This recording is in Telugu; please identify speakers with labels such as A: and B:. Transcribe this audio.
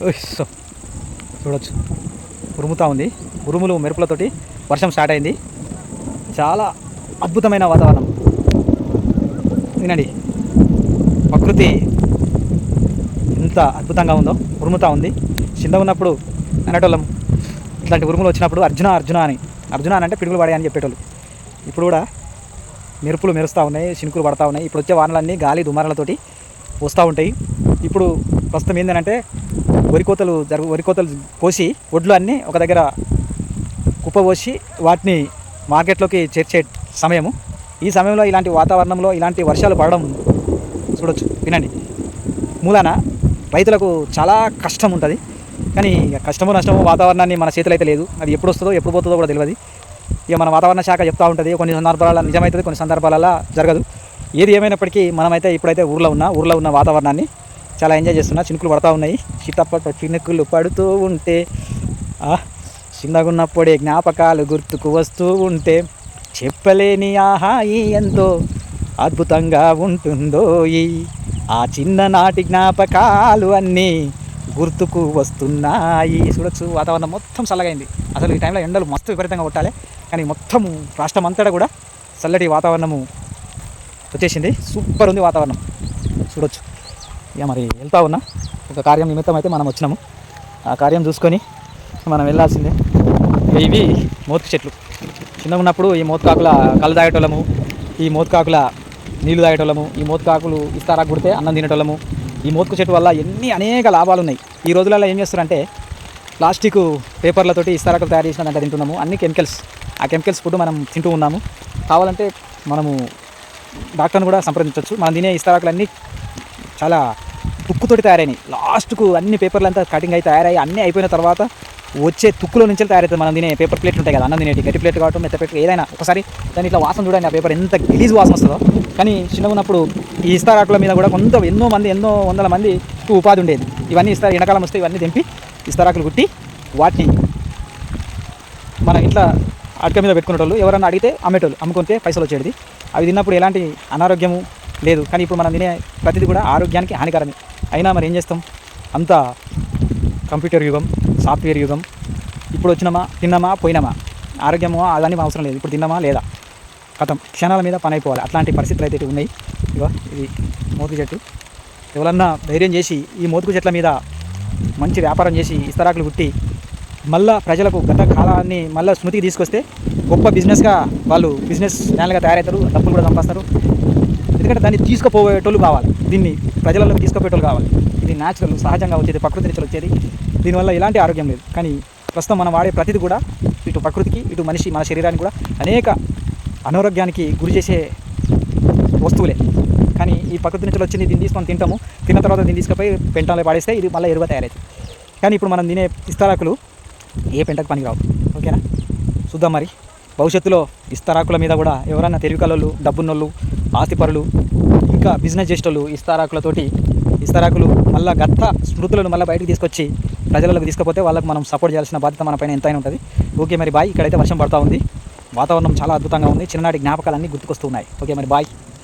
A: సో చూడొచ్చు. ఉరుముతా ఉంది. ఉరుములు మెరుపులతోటి వర్షం స్టార్ట్ అయింది. చాలా అద్భుతమైన వాతావరణం. వినండి. ప్రకృతి ఎంత అద్భుతంగా ఉందో. ఉరుముతా ఉంది. చిన్న ఉన్నప్పుడు అనేటోళ్ళం ఇట్లాంటి ఉరుములు వచ్చినప్పుడు అర్జున అర్జున అని. అర్జున అని అంటే పిడుగులు పడే అని చెప్పేటోళ్ళు. ఇప్పుడు కూడా మెరుపులు మెరుస్తూ ఉన్నాయి చినుకులు పడతా ఉన్నాయి. ఇప్పుడు వచ్చే వానలన్నీ గాలి దుమారాలతోటి వస్తూ ఉంటాయి. ఇప్పుడు ప్రస్తుతం ఏంటంటే వరి కోతలు జరుగు వరి కోతలు కోసి ఒడ్లు అన్నీ ఒక దగ్గర కుప్పపోసి వాటిని మార్కెట్లోకి చేర్చే సమయము. ఈ సమయంలో ఇలాంటి వాతావరణంలో ఇలాంటి వర్షాలు పడడం చూడొచ్చు వినండి. మూలాన రైతులకు చాలా కష్టం ఉంటుంది. కానీ కష్టమో నష్టమో వాతావరణాన్ని మన చేతులు అయితే లేదు. అది ఎప్పుడు వస్తుందో ఎప్పుడు పోతుందో కూడా తెలియదు ఇక మన వాతావరణ శాఖ చెప్తూ ఉంటుంది. కొన్ని సందర్భాలలో నిజమవుతుంది కొన్ని సందర్భాలలో జరగదు. ఏది ఏమైనప్పటికీ మనమైతే ఇప్పుడైతే ఊర్లో ఉన్న ఊర్లో ఉన్న వాతావరణాన్ని చాలా ఎంజాయ్ చేస్తున్నా. చినుకులు పడతా ఉన్నాయి. చిట్టప్పట చినుకులు పడుతూ ఉంటే చిన్నగున్నప్పుడే జ్ఞాపకాలు గుర్తుకు వస్తూ ఉంటే చెప్పలేని ఆహాయి ఎంతో అద్భుతంగా ఉంటుందో ఈ ఆ చిన్ననాటి జ్ఞాపకాలు అన్నీ గుర్తుకు వస్తున్నాయి. చూడొచ్చు వాతావరణం మొత్తం చల్లగైంది. అసలు ఈ టైంలో ఎండలు మస్తు విపరీతంగా కొట్టాలి. కానీ మొత్తం రాష్ట్రం అంతటా కూడా చల్లటి వాతావరణము వచ్చేసింది. సూపర్ ఉంది వాతావరణం. చూడొచ్చు. ఇక మరి వెళ్తా ఉన్నా. ఒక కార్యం నిమిత్తం అయితే మనం వచ్చినాము. ఆ కార్యం చూసుకొని మనం వెళ్ళాల్సిందే. ఇవి మోతుకు చెట్లు. చిన్నగా ఉన్నప్పుడు ఈ మోతుకాకుల కళ్ళు తాగేటోళ్ళము ఈ మోతుకాకుల నీళ్ళు తాగేటోళ్ళము ఈ మోతుకాకులు ఇస్తారా కుడితే అన్నం తినేటోళ్ళము. ఈ మోతుకు చెట్టు వల్ల ఎన్ని అనేక లాభాలు ఉన్నాయి. ఈ రోజులలో ఏం చేస్తారంటే ప్లాస్టిక్ పేపర్లతోటి ఇస్తారాకులు తయారు చేసిన దాంట్లో తింటున్నాము. అన్ని కెమికల్స్. ఆ కెమికల్స్ ఫుడ్ మనం తింటూ ఉన్నాము. కావాలంటే మనము డాక్టర్ని కూడా సంప్రదించవచ్చు మనం తినే ఇస్తారాకులన్నీ చాలా తుక్కుతోటి తయారైనాయి. లాస్ట్కు అన్ని పేపర్లు అంతా కటింగ్ అయి తయారయ్యి అన్నీ అయిపోయిన తర్వాత వచ్చే తుక్కులో నుంచి తయారవుతుంది మనం తినే పేపర్ ప్లేట్ ఉంటాయి కదా అన్నం తినేటి గట్టి ప్లేట్ కావటం మెత్త ప్లేట్ ఏదైనా ఒకసారి దాని ఇట్లా వాసన చూడండి ఆ పేపర్ ఎంత గలీజ్ వాసన వస్తుందో. కానీ చిన్నగా ఉన్నప్పుడు ఈ ఇస్తారాకుల మీద కూడా కొంత ఎన్నో మంది ఎన్నో వందల మంది ఉపాధి ఉండేది. ఇవన్నీ ఇస్తారు ఎండాకాలం వస్తే ఇవన్నీ తెంపి ఇస్తారాకులు కుట్టి వాటిని మన ఇంట్లో అడక మీద పెట్టుకునేటోళ్ళు ఎవరన్నా అడిగితే అమ్మేటోళ్ళు అమ్ముకుంటే పైసలు వచ్చేది అవి తిన్నప్పుడు ఎలాంటి అనారోగ్యము లేదు. కానీ ఇప్పుడు మనం తినే ప్రతిదీ కూడా ఆరోగ్యానికి హానికరమే. అయినా మరి ఏం చేస్తాం? అంతా కంప్యూటర్ యుగం సాఫ్ట్వేర్ యుగం. ఇప్పుడు వచ్చినామా? తిన్నామా? పోయినామా? ఆరోగ్యమో? అదని అవసరం లేదు. ఇప్పుడు తిన్నామా? లేదా? కథం. క్షణాల మీద పని అయిపోవాలి. అట్లాంటి పరిస్థితులు అయితే ఉన్నాయి. ఇగో ఇది మోతుకు చెట్టు. ఎవరన్నా ధైర్యం చేసి ఈ మోతుకు చెట్ల మీద మంచి వ్యాపారం చేసి ఇస్తరాకులు కుట్టి మళ్ళా ప్రజలకు గత కాలాన్ని మళ్ళీ స్మృతికి తీసుకొస్తే గొప్ప బిజినెస్గా వాళ్ళు బిజినెస్ ఛానల్గా తయారవుతారు. డబ్బులు కూడా సంపాదిస్తారు. ఎందుకంటే దాన్ని తీసుకుపోయేటోళ్ళు కావాలి. దీన్ని ప్రజలలో తీసుకుపోయేటోళ్ళు కావాలి. ఇది న్యాచురల్ సహజంగా వచ్చేది ప్రకృతి నుంచి వచ్చేది. దీనివల్ల ఎలాంటి ఆరోగ్యం లేదు. కానీ ప్రస్తుతం మనం వాడే ప్రతిది కూడా ఇటు ప్రకృతికి ఇటు మనిషి మన శరీరానికి కూడా అనేక అనారోగ్యానికి గురి చేసే వస్తువులే. కానీ ఈ ప్రకృతి నుంచి వచ్చింది దీన్ని తీసుకొని తింటాము. తిన్న తర్వాత దీన్ని తీసుకుపోయి పెంటలో పాడేస్తే ఇది మళ్ళీ ఎరువ తయారవుతుంది కానీ ఇప్పుడు మనం తినే ఇస్తారాకులు ఏ పెంటకు పనికిరావు ఓకేనా? చూద్దాం మరి. భవిష్యత్తులో ఇస్తారాకుల మీద కూడా ఎవరన్నా తెలివికలోళ్ళు డబ్బున్నోళ్ళు ఆస్తిపరులు ఇంకా బిజినెస్ చేసేటోళ్ళు ఇస్తారాకులతోటి ఇస్తారాకులు మళ్ళీ గత స్మృతులను మళ్ళీ బయటకు తీసుకొచ్చి ప్రజలకు తీసుకపోతే వాళ్ళకి మనం సపోర్ట్ చేయాల్సిన బాధ్యత మన పైన ఎంతైనా ఉంటుంది. ఓకే మరి బాయ్. ఇక్కడైతే వర్షం పడతా ఉంది. వాతావరణం చాలా అద్భుతంగా ఉంది. చిన్ననాటి జ్ఞాపకాలన్నీ గుర్తుకొస్తున్నాయి ఓకే మరి బాయ్.